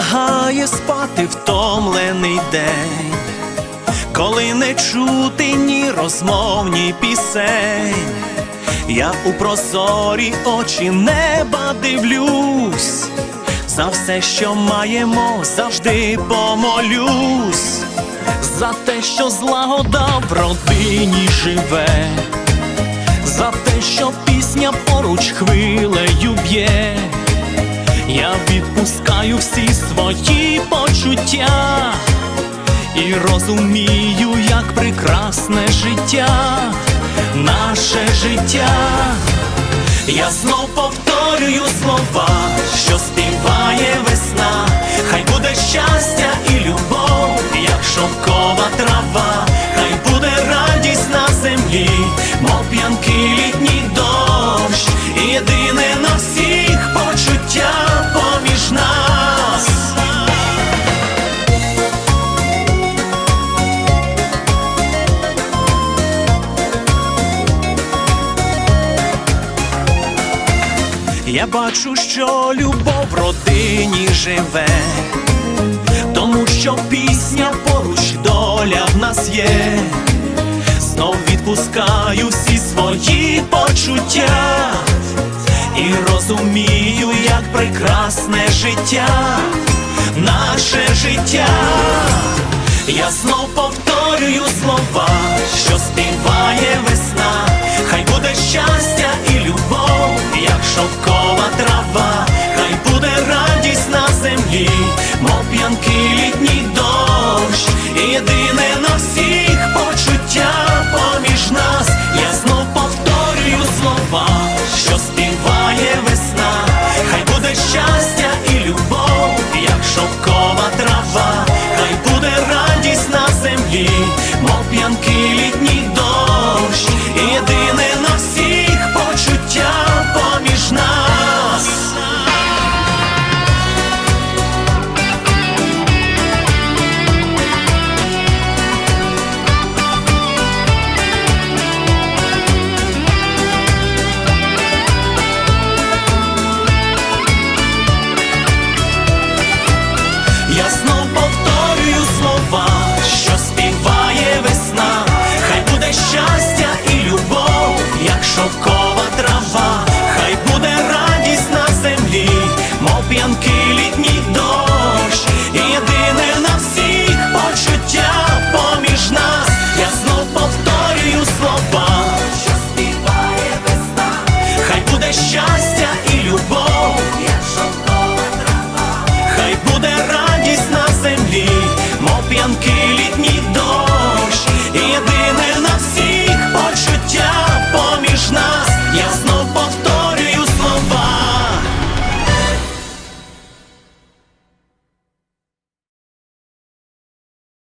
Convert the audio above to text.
лягає спати втомлений день, коли не чути ні розмов, ні пісень, я у прозорі очі неба дивлюсь, за все, що маємо, завжди помолюсь, за те, що злагода в родині живе за те, що пісня поруч хвилею б'є, я відпускаю всі свої почуття і розумію, як прекрасне життя, наше життя. Я знов повторюю слова, що співає весна, хай буде щастя і любов, як шовкова трава, хай буде радість на землі, мов п'янкий літній дощ, єдине на всіх почуття нас. Я бачу, що любов в родині живе, тому що пісня поруч доля в нас є, знов відпускаю всі свої почуття прекрасне життя, наше життя. Я знов повторюю слова, що співає весна, хай буде щастя на